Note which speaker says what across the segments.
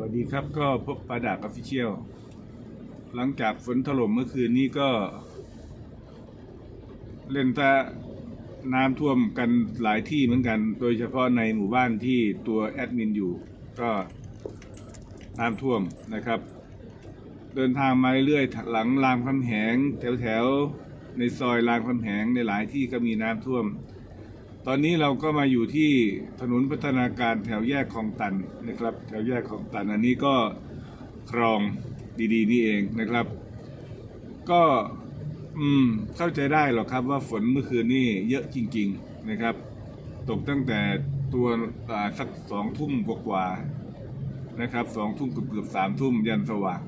Speaker 1: วัสดีครับก็พบปาดาบออฟฟิเชียลหลังจากฝนถล่มเมื่อคืนนี้ก็ เล่นตะน้ำท่วมกันหลายที่เหมือนกัน โดยเฉพาะในหมู่บ้านที่ตัวแอดมินอยู่ ก็น้ำท่วมนะครับ เดินทางมาเรื่อยๆหลังรามคำแหง แถวๆในซอยรามคำแหงในหลายที่ก็มีน้ำท่วม ตอนนี้เราก็มาอยู่ที่ถนนพัฒนาการแถวแยกคลองตันนะครับ แถวแยกคลองตันอันนี้ก็คลองดีๆ นี่เองนะครับ ก็อืมเข้าใจได้หรอกครับว่าฝนเมื่อคืนนี่เยอะจริง ๆนะครับ ตกตั้งแต่ตัวสักสองทุ่มกว่าๆนะครับสองทุ่มเกือบสามทุ่มยันสว่าง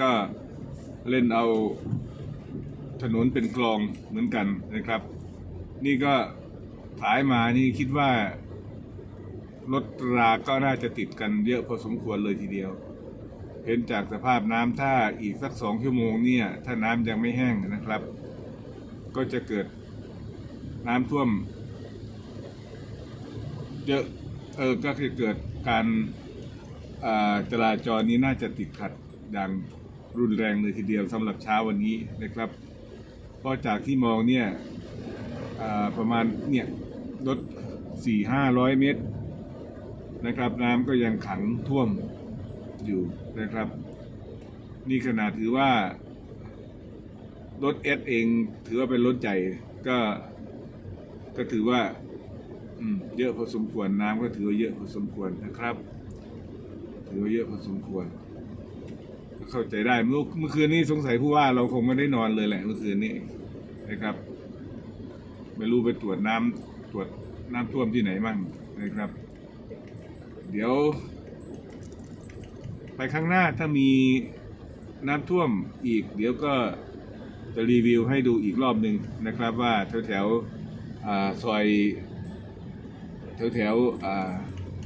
Speaker 1: ก็เล่นเอาถนนเป็นคลองเหมือนกันนะครับ นี่ก็ ขายมานี่คิดว่ารถราก็น่าจะติดกันเยอะพอสมควรเลยทีเดียว เห็นจากสภาพน้ำถ้าอีกสักสองชั่วโมงเนี่ย ถ้าน้ำยังไม่แห้งนะครับ ก็จะเกิดน้ำท่วมเยอะเออก็คือเกิดการอ่าจราจรนี้น่าจะติดขัดอย่างรุนแรงเลยทีเดียวสำหรับเช้าวันนี้นะครับ เพราะจากที่มองเนี่ยอ่าประมาณเนี่ย รถสี่ห้าร้อยเมตรนะครับ น้ำก็ยังขังท่วมอยู่นะครับ นี่ขนาดถือว่ารถเอสเองถือว่าเป็นรถใหญ่ก็ก็ถือว่าอเยอะพอสมควรน้ำก็ถือว่าเยอะพอสมควรนะครับ ถือว่าเยอะพอสมควรเข้าใจได้เมื่อเมื่อคืนนี้สงสัยผู้ว่าเราคงไม่ได้นอนเลยแหละเมื่อคืนนี้นะครับ ไม่รู้ไปตรวจน้ำ รวจน้ำท่วมที่ไหนบ้างนะครับ เดี๋ยว ไปข้างหน้าถ้ามีน้ำท่วมอีก เดี๋ยวก็จะรีวิวให้ดูอีกรอบหนึ่งนะครับว่าแถวแถวๆซอยแถวแถว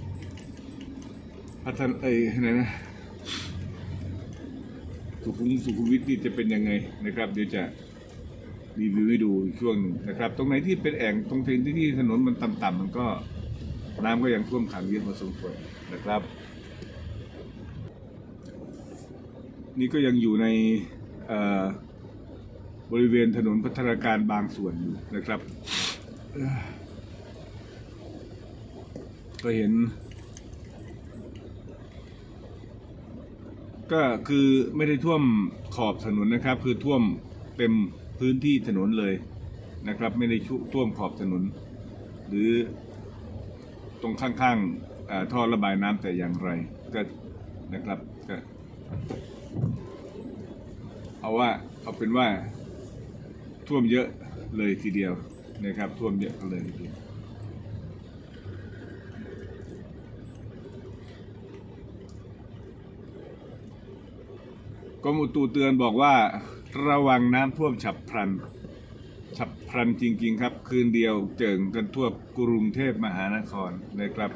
Speaker 1: ๆพัฒนเอ้ยนนะสุขุมสุขุมวิทนี่จะเป็นยังไงนะครับ เดี๋ยวจะ รีวิวให้ดูอีกช่วงหนึ่งนะครับ ตรงไหนที่เป็นแอ่งตรงที่ที่ถนนมันต่ำๆมันก็น้ำก็ยังท่วมขังเยอะพอสมควรนะครับ นี่ก็ยังอยู่ในบริเวณถนนพัฒนาการบางส่วนอยู่นะครับ ก็เห็น ก็คือไม่ได้ท่วมขอบถนนนะครับ คือท่วมเต็ม พื้นที่ถนนเลยนะครับ ไม่ได้ชุท่วมขอบถนน หรือตรงข้างๆท่อระบายน้ำแต่อย่างไรก็นะครับก็เอาว่าเอาเป็นว่าท่วมเยอะเลยทีเดียวนะครับ ท่วมเยอะเลยทีเดียวกรมอุตุเตือนบอกว่า ระวังน้ำท่วมฉับพลัน ฉับพลันจริง ๆ ครับ คืนเดียวเจิงกันทั่วกรุงเทพมหานครนะครับ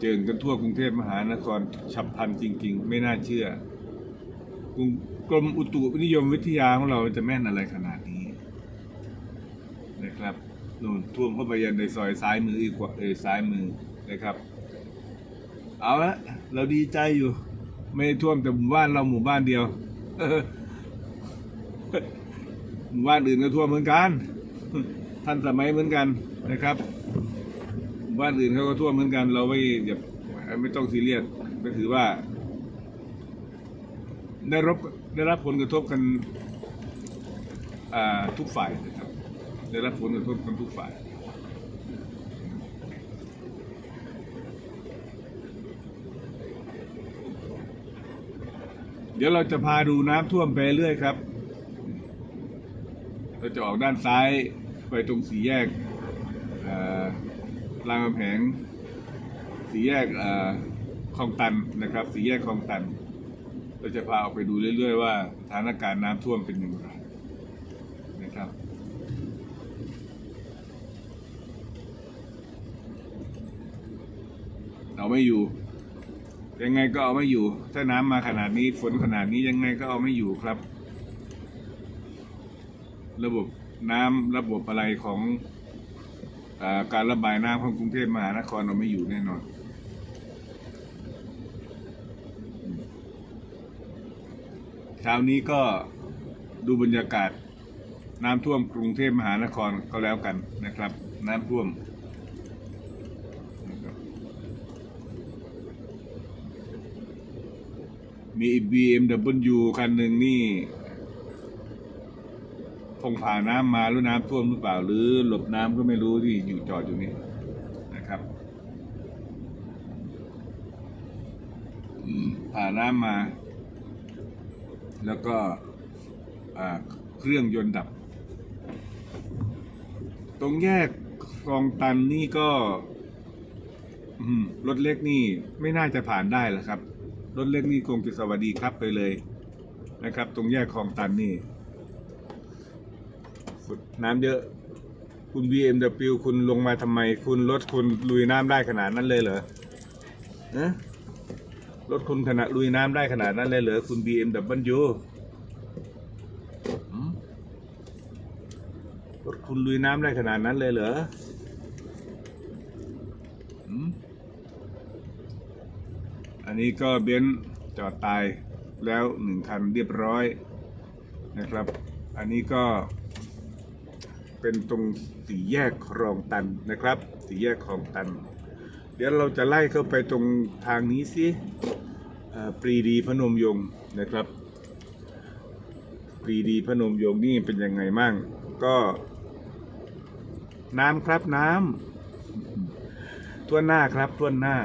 Speaker 1: เจิงกันทั่วกรุงเทพมหานคร ฉับพลันจริง ๆ ไม่น่าเชื่อกรกรมอุตุนิยมวิทยาของเราจะแม่นอะไรขนาดนี้ นะครับนู่นท่วมเข้าไปยันในซอยซ้ายมืออีกกว่าเออซ้ายมือนะครับ เอาละเราดีใจอยู่ ไม่ท่วมแต่หมู่บ้านเราหมู่บ้านเดียว บ้านอื่นก็ท่วมเหมือนกันท่านสมัยเหมือนกันนะครับ บ้านอื่นเขาก็ท่วมเหมือนกัน เราไม่อย่าไม่ต้องซีเรียสก็ถือว่า ได้รับได้รับผลกระทบกันทุกฝ่ายนะครับ ได้รับผลกระทบกันทุกฝ่ายเดี๋ยวเราจะพาดูน้ำท่วมไปเรื่อยครับ เราจะออกด้านซ้ายไปตรงสี่แยกรามคำแหงสี่แยกคลองตันนะครับสี่แยกคลองตัน เราจะพาออกไปดูเรื่อย ๆ ว่าสถานการณ์น้ำท่วมเป็นอย่างไรนะครับเอาไม่อยู่ ยังไงก็เอาไม่อยู่ ถ้าน้ำมาขนาดนี้ฝนขนาดนี้ยังไงก็เอาไม่อยู่ครับ ระบบน้ำระบบอะไรของอการระบายน้ำของกรุงเทพมหานครเอาไม่อยู่แน่นอน เช้านี้ก็ดูบรรยากาศน้ำท่วมกรุงเทพมหานครก็แล้วกันนะครับ น้ำท่วมมี BMW คันหนึ่งนี่ คงผ่านน้ำมาหรือน้ำท่วมหรือเปล่า หรือหลบน้ำก็ไม่รู้ที่อยู่จอดอยู่นี่นะครับผ่านน้ำมา แล้วก็เครื่องยนต์ดับ ตรงแยกคลองตันนี่ก็รถเล็กนี่ไม่น่าจะผ่านได้หรอกครับ รถเล็กนี่คงจะสวัสดีครับไปเลยนะครับ ตรงแยกคลองตันนี่ น้ำเยอะ คุณ BMW คุณลงมาทำไม คุณรถคุณลุยน้ำได้ขนาดนั้นเลยเหรอเอะรถคุณขนาดลุยน้ำได้ขนาดนั้นเลยเหรอคุณ BMW รถคุณลุยน้ำได้ขนาดนั้นเลยเหรออันนี้ก็เบนจอดตายแล้วหนึ่งคันเรียบร้อยนะครับ อันนี้ก็ เป็นตรงสี่แยกคลองตันนะครับ สี่แยกคลองตัน เดี๋ยวเราจะไล่เข้าไปตรงทางนี้สิปรีดีพนมยงนะครับ ปรีดีพนมยงนี่เป็นยังไงมั่งก็ น้ำครับน้ำท่วหน้าครับท่วหน้า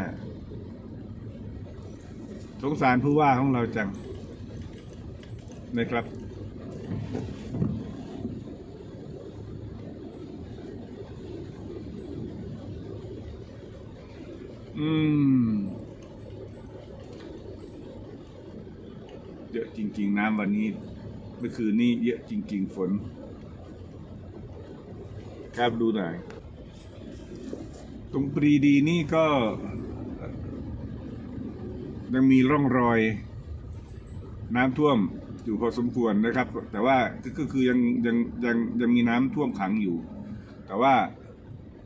Speaker 1: สงสารผู้ว่าของเราจังนะครับ อืม เยอะจริง ๆ น้ำวันนี้เมื่อคืนนี้เยอะจริง ๆ ฝน ครับดูหน่อย ตรงปรีดีนี่ก็ ยังมีร่องรอย น้ำท่วมอยู่พอสมควรนะครับ แต่ว่าก็ก็คือยังยังยังยังมีน้ำท่วมขังอยู่ แต่ว่า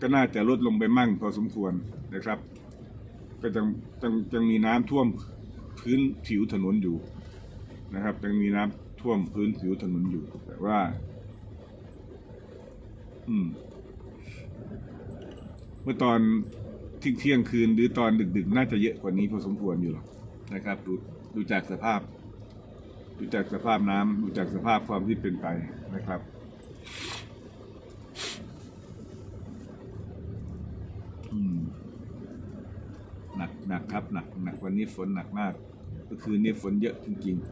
Speaker 1: ก็น่าจะลดลงไปมั่งพอสมควรนะครับ ก็ยังยังยังมีน้ำท่วมพื้นผิวถนนอยู่นะครับยังมีน้ำท่วมพื้นผิวถนนอยู่ แต่ว่า อืม เมื่อตอนเที่ยงเที่ยงคืนหรือตอนดึกๆ น่าจะเยอะกว่านี้พอสมควรอยู่หรอกนะครับ ดูดูจากสภาพ ดูจากสภาพน้ำดูจากสภาพความที่เป็นไปนะครับ อืม หนักหนักครับหนักหนักวันนี้ฝนหนักมากเมื่อคืนนี้ฝนเยอะจริงๆ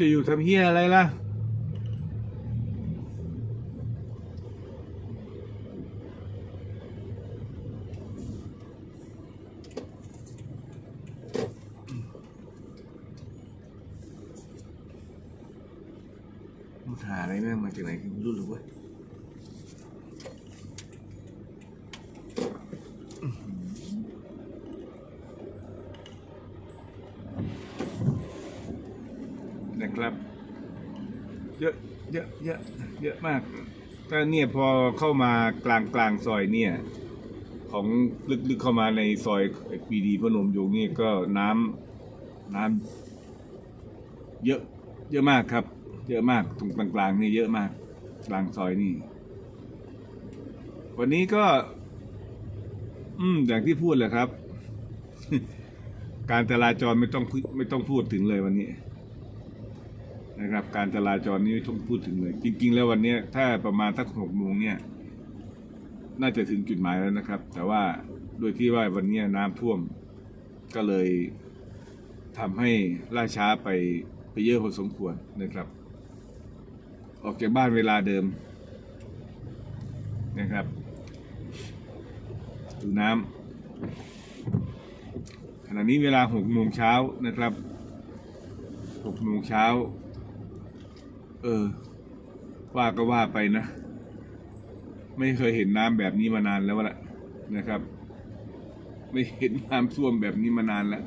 Speaker 1: จะอยู่ทำเฮียอะไรล่ะ มันหาอะไรแม่งมาจากไหนก็ไม่รู้หรือเว้ยนะครับ เยอะ เยอะเยอะมากถ้าเนี่ยพอเข้ามากลางกลางซอยเนี่ย ของลึกๆเข้ามาในซอยปีดีพนมยงนี่ก็น้ำน้ำเยอะเยอะมากครับ เยอะมากตรงกลางๆนี่เยอะมาก กลางซอยนี่ วันนี้ก็ อืมอย่างที่พูดแหละครับ การจราจรไม่ต้องไม่ต้องพูดถึงเลยวันนี้ นะครับ การจราจรนี่ไม่ต้องพูดถึงเลย จริง ๆ แล้ววันนี้ถ้าประมาณสักหกโมงเนี่ย น่าจะถึงจุดหมายแล้วนะครับ แต่ว่าโดยที่ว่าวันนี้น้ำท่วมก็เลยทำให้ล่าช้าไปไปเยอะพอสมควรนะครับ ออกจากบ้านเวลาเดิมนะครับดูน้ำขณะนี้เวลาหกโมงเช้านะครับหกโมงเช้า เออ ว่าก็ว่าไปนะ ไม่เคยเห็นน้ำแบบนี้มานานแล้วละนะครับ ไม่เห็นน้ำท่วมแบบนี้มานานแล้ว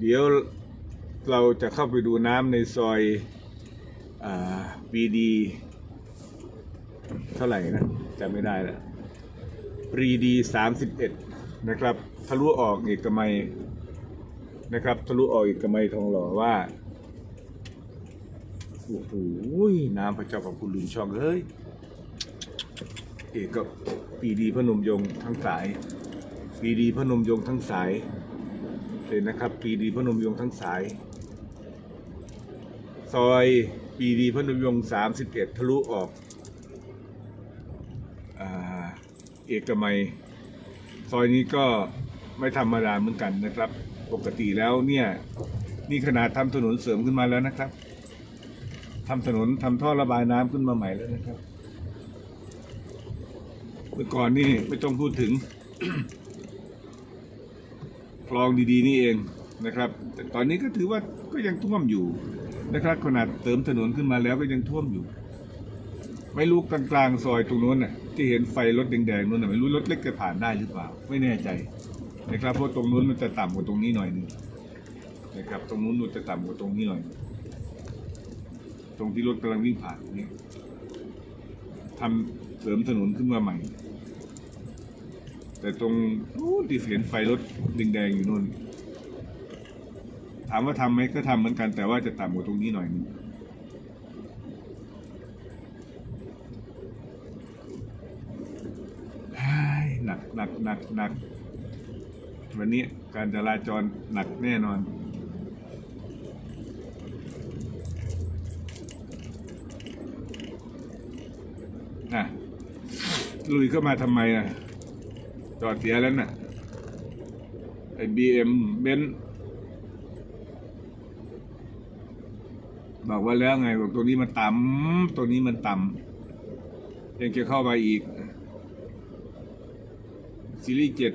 Speaker 1: เดี๋ยว เราจะเข้าไปดูน้ำในซอยบีดีเท่าไหร่นะจำไม่ได้แล้วปรีดีสามสิบเอ็ดนะครับ ทะลุออกเอกมัยนะครับ ทะลุออกเอกมัยทองหล่อว่าโอ้โหน้ำพระเจ้าของคุณลุนช่องเฮ้ยเอกก็ปีดีพนมยงทั้งสายปีดีพนมยงทั้งสายเลยนะครับ ปีดีพนมยงทั้งสาย ซอยปีดีพนมยงค์สามสิบเอ็ดทะลุออกอเอกมัย ซอยนี้ก็ไม่ธรรมดาเหมือนกันนะครับ ปกติแล้วเนี่ย นี่ขนาดทำถนนเสริมขึ้นมาแล้วนะครับทำถนนทำท่อระบายน้ำขึ้นมาใหม่แล้วนะครับ เมื่อก่อนนี่ไม่ต้องพูดถึงคลองดีๆนี่เองนะครับ แต่ตอนนี้ก็ถือว่าก็ยังท่วมอยู่ นะครับขนาดเติมถนนขึ้นมาแล้วก็ยังท่วมอยู่ ไม่รู้กลางๆซอยตรงนู้นน่ะที่เห็นไฟรถแดงๆนู้นน่ะไม่รู้รถเล็กจะผ่านได้หรือเปล่า ไม่แน่ใจนะครับเพราะตรงนู้นมันจะต่ำกว่าตรงนี้หน่อยนึงนะครับ ตรงนู้นมันจะต่ำกว่าตรงนี้หน่อยตรงที่รถกำลังวิ่งผ่านนี่ทำเสริมถนนขึ้นมาใหม่ แต่ตรงนู้นที่เห็นไฟรถแดงๆอยู่นู่น ถามว่าทำไหมก็ทำเหมือนกัน แต่ว่าจะต่ำกว่าตรงนี้หน่อยนึงหนักหนักหนักหนักวันนี้การจราจรหนักแน่นอนอะลุยเข้ามาทำไมอะจอดเสียแล้วน่ะไอ้บีเอ็มเบน บอกว่าแล้วไงบอกตัวนี้มันต่ำตัวนี้มันต่ำยังจะเข้าไปอีกซีรีส์เจ็ด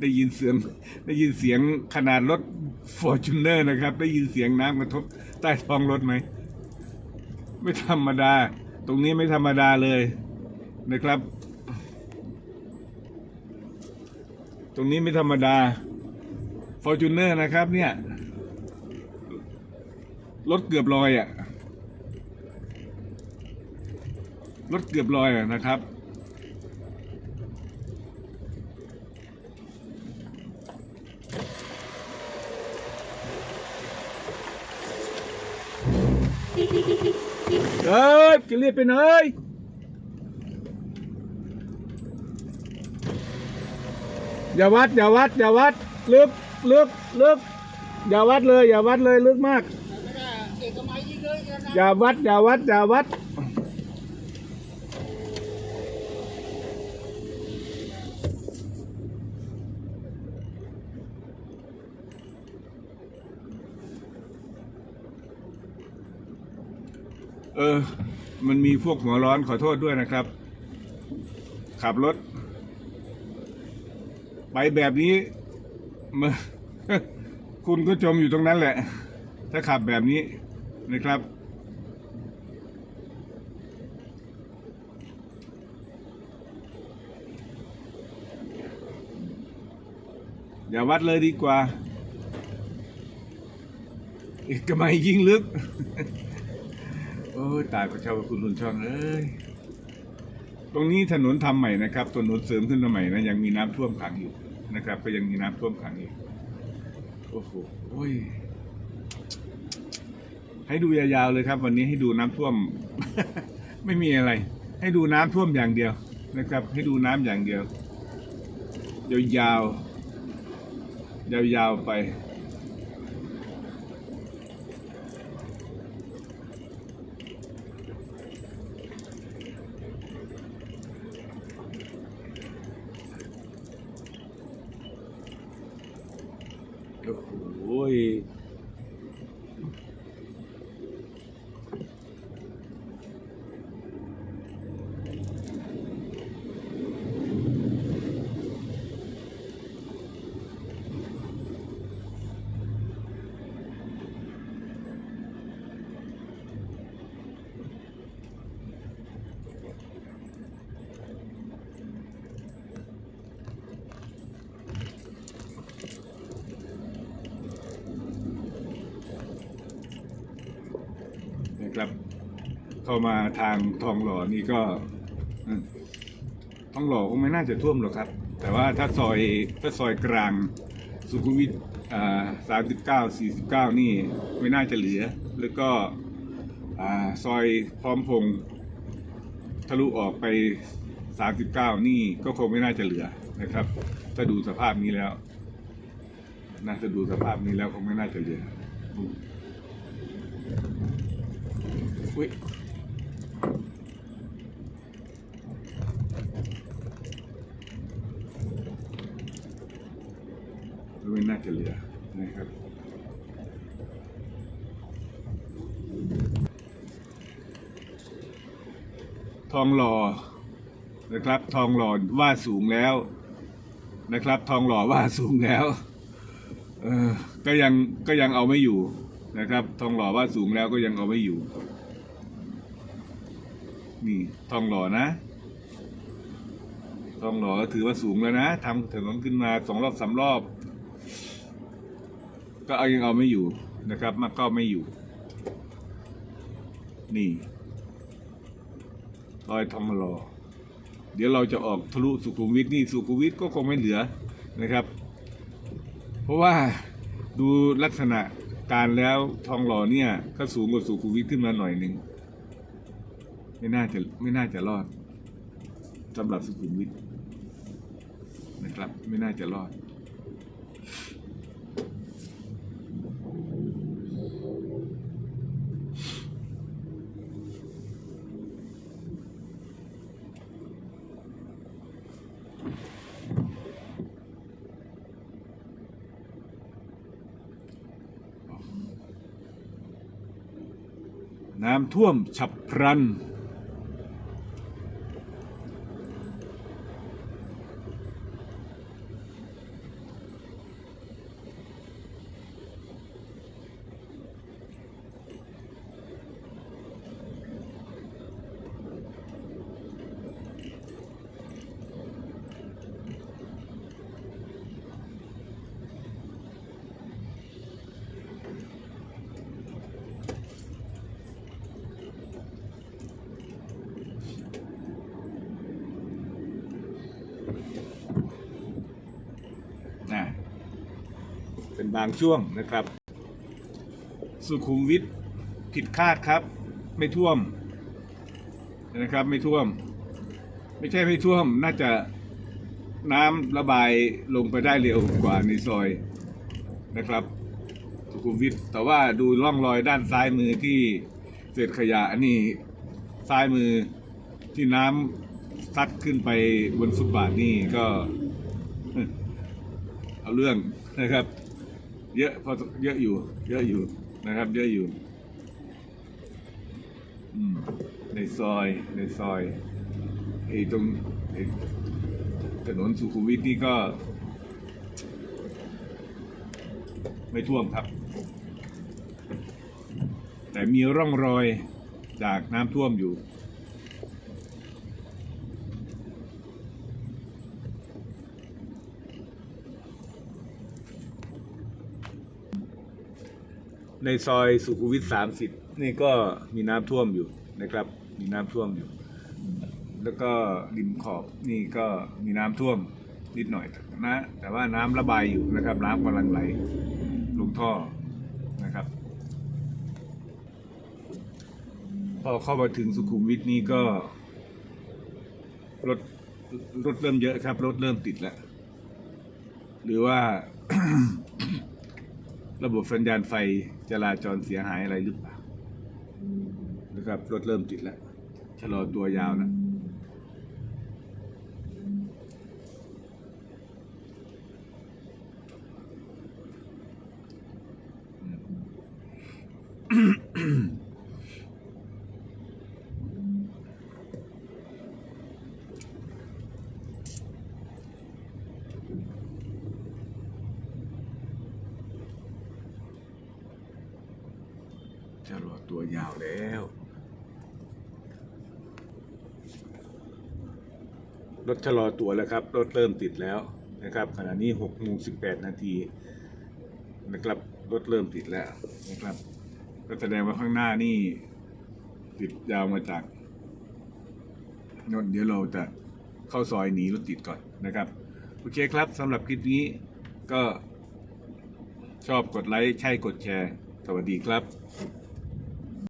Speaker 1: ได้ยินเสียงได้ยินเสียงขนาดรถฟอร์จูเนอร์นะครับ ได้ยินเสียงน้ำกระทบใต้ท้องรถไหม ไม่ธรรมดา ตรงนี้ไม่ธรรมดาเลยนะครับ ตรงนี้ไม่ธรรมดาฟอร์จูเนอร์นะครับ เนี่ย รถเกือบลอยอะ่ะรถเกือบลอยอะนะครับ เอ้ย จะเรียกไปไหนอย่าวัดอย่าวัดอย่าวัดลึกลึกลึกอย่าวัดเลย อย่าวัดเลยลึกมาก อย่าวัดอย่าวัดอย่าวัดเออ มันมีพวกหัวร้อนขอโทษด้วยนะครับ ขับรถ ไปแบบนี้มาคุณก็จมอยู่ตรงนั้นแหละ ถ้าขับแบบนี้นะครับ อย่าวัดเลยดีกว่าเอกมัยยิ่งลึก โอ้ยตายพระเจ้าคุณลุนช่องเอ้ยตรงนี้ถนนทำใหม่นะครับถนนเสริมขึ้นมาใหม่นะยังมีน้ำท่วมขังอยู่นะครับ ก็ยังมีน้ำท่วมขังอยู่โอ้โหโอ้ยให้ดูยาวๆเลยครับ วันนี้ให้ดูน้ำท่วม ไม่มีอะไร ให้ดูน้ำท่วมอย่างเดียวนะครับ ให้ดูน้ำอย่างเดียว ยาวๆยาวๆไป ครับ เข้ามาทางทองหล่อนี่ก็ทองหล่อคงไม่น่าจะท่วมหรอกครับ แต่ว่าถ้าซอยถ้าซอยกลางสุขุมวิทสามสิบเก้าสี่สิบเก้านี่ไม่น่าจะเหลือ แล้วก็ซอยพร้อมพงษ์ทะลุออกไปสามสิบเก้านี่ก็คงไม่น่าจะเหลือนะครับ ถ้าดูสภาพนี้แล้วน่าจะดูสภาพนี้แล้วคงไม่น่าจะเหลือ อุ้ยไม่น่าจะเหลือนะครับทองหล่อนะครับ ทองหล่อว่าสูงแล้วนะครับ ทองหล่อว่าสูงแล้วเออก็ยังก็ยังเอาไม่อยู่นะครับ ทองหล่อว่าสูงแล้วก็ยังเอาไม่อยู่ นี่ทองหล่อนะทองหล่อถือว่าสูงแล้วนะทำถนนขึ้นมาสองรอบสามรอบ ก็เอายังเอาไม่อยู่นะครับมันก็ไม่อยู่ นี่รอยทองหล่อเดี๋ยวเราจะออกทะลุสุขุมวิทนี่สุขุมวิทก็คงไม่เหลือนะครับ เพราะว่าดูลักษณะการแล้วทองหล่อเนี่ยก็สูงกว่าสุขุมวิทขึ้นมาหน่อยหนึ่ง ไม่น่าจะไม่น่าจะรอดสำหรับสุขุมวิทนะครับ ไม่น่าจะรอด น้ำท่วมฉับพลัน นะเป็นบางช่วงนะครับ สุขุมวิทผิดคาดครับ ไม่ท่วมนะครับ ไม่ท่วม ไม่ใช่ไม่ท่วม น่าจะน้ำระบายลงไปได้เร็วกว่าในซอยนะครับ สุขุมวิทแต่ว่าดูร่องรอยด้านซ้ายมือที่เศษขยะอันนี้ซ้ายมือที่น้ำ ซัดขึ้นไปบนฟุตบาทนี่ก็ เอาเรื่องนะครับ เยอะพอเยอะอยู่ เยอะอยู่นะครับ เยอะอยู่ในซอยในซอยไอ้ตรงไอ้ถนนสุขุมวิทนี่ก็ ไม่ท่วมครับ แต่มีร่องรอยจากน้ำท่วมอยู่ ในซอยสุขุมวิทสามสิบนี่ก็มีน้ำท่วมอยู่นะครับ มีน้ำท่วมอยู่ แล้วก็ริมขอบนี่ก็มีน้ำท่วมนิดหน่อยนะ แต่ว่าน้ำระบายอยู่นะครับ น้ำกำลังไหลลงท่อนะครับ พอเข้ามาถึงสุขุมวิทนี่ก็รถรถเริ่มเยอะครับรถเริ่มติดแล้วหรือว่า ระบบสัญญาณไฟ จราจรเสียหายอะไรหรือเปล่านะครับรถเริ่มติดแล้วชะลอตัวยาวนะลอ ตัวยาวแล้ว รถชะลอตัวแล้วครับ รถเริ่มติดแล้วนะครับ ขณะนี้หกโมงสิบแปดนาทีนะครับ รถเริ่มติดแล้วนะครับ ก็แสดงว่าข้างหน้านี่ ติดยาวมาจากนนเดี๋ยวเราจะเข้าซอยหนีรถติดก่อนนะครับโอเคครับสำหรับคลิปนี้ก็ชอบกดไลค์ ใช่กดแชร์ สวัสดีครับ